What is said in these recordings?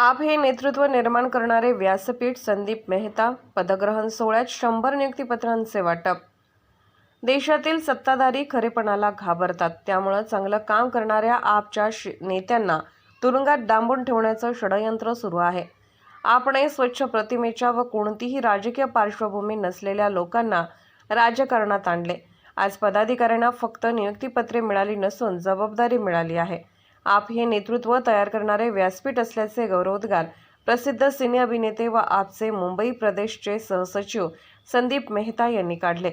आप हे नेतृत्व निर्माण करणारे व्यासपीठ संदीप मेहता पदग्रहण सोहळ्यात शंभर नियुक्तीपत्रांचे वाटप. देशातील सत्ताधारी खरेपणाला घाबरतात. त्यामुळं चांगलं काम करणाऱ्या आपच्या नेत्यांना तुरुंगात डांबून ठेवण्याचं षडयंत्र सुरू आहे. आपणे स्वच्छ प्रतिमेच्या व कोणतीही राजकीय पार्श्वभूमी नसलेल्या लोकांना राजकारणात आणले. आज पदाधिकाऱ्यांना फक्त नियुक्तीपत्रे मिळाली नसून जबाबदारी मिळाली आहे. आप हे नेतृत्व तयार करणारे व्यासपीठ असल्याचे गौरवोद्गार. प्रसिद्ध सिने अभिनेते व आपचे मुंबई प्रदेशचे सहसचिव संदीप मेहता यांनी काढले.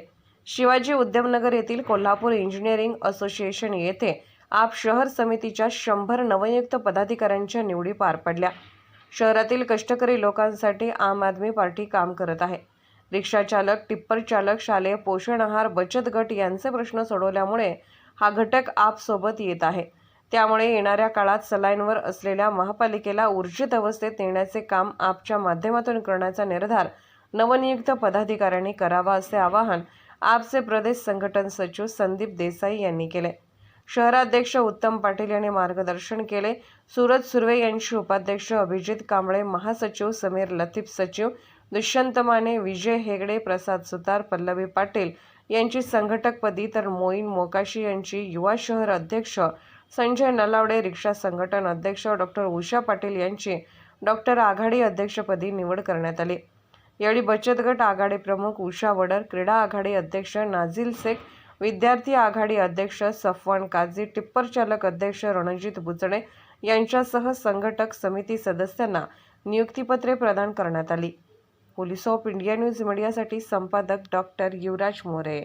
शिवाजी उद्यमनगर येथील कोल्हापूर इंजिनिअरिंग असोसिएशन येथे आप शहर समितीच्या शंभर नवनियुक्त पदाधिकाऱ्यांच्या निवडी पार पडल्या. शहरातील कष्टकरी लोकांसाठी आम आदमी पार्टी काम करत आहे. रिक्षाचालक टिप्पर चालक शालेय पोषण आहार बचत गट यांचे प्रश्न सोडवल्यामुळे हा घटक आपसोबत येत आहे. त्यामुळे येणाऱ्या काळात सलाईनवर असलेल्या महापालिकेला ऊर्जित अवस्थेत नेण्याचे काम आपच्या माध्यमातून करण्याचा निर्धार नवनियुक्त पदाधिकाऱ्यांनी करावा असे आवाहन आपचे प्रदेश संघटन सचिव संदीप देसाई यांनी केले. शहराध्यक्ष उत्तम पाटील यांनी मार्गदर्शन केले. सूरज सुर्वे यांची उपाध्यक्ष अभिजित कांबळे महासचिव समीर लतीफ सचिव दुष्यंत माने विजय हेगडे प्रसाद सुतार पल्लवी पाटील यांची संघटकपदी तर मोईन मोकाशी यांची युवा शहर अध्यक्ष संजय नलावडे रिक्षा संघटन अध्यक्ष डॉक्टर उषा पाटील यांची डॉक्टर आघाडी अध्यक्षपदी निवड करण्यात आली. यावेळी बचत गट आघाडी प्रमुख उषा वडर क्रीडा आघाडी अध्यक्ष नाझील शेख विद्यार्थी आघाडी अध्यक्ष सफवान काझी टिप्पर चालक अध्यक्ष रणजित बुचणे यांच्यासह संघटक समिती सदस्यांना नियुक्तीपत्रे प्रदान करण्यात आली. पोलीस ऑफ इंडिया न्यूज मीडियासाठी संपादक डॉक्टर युवराज मोरे.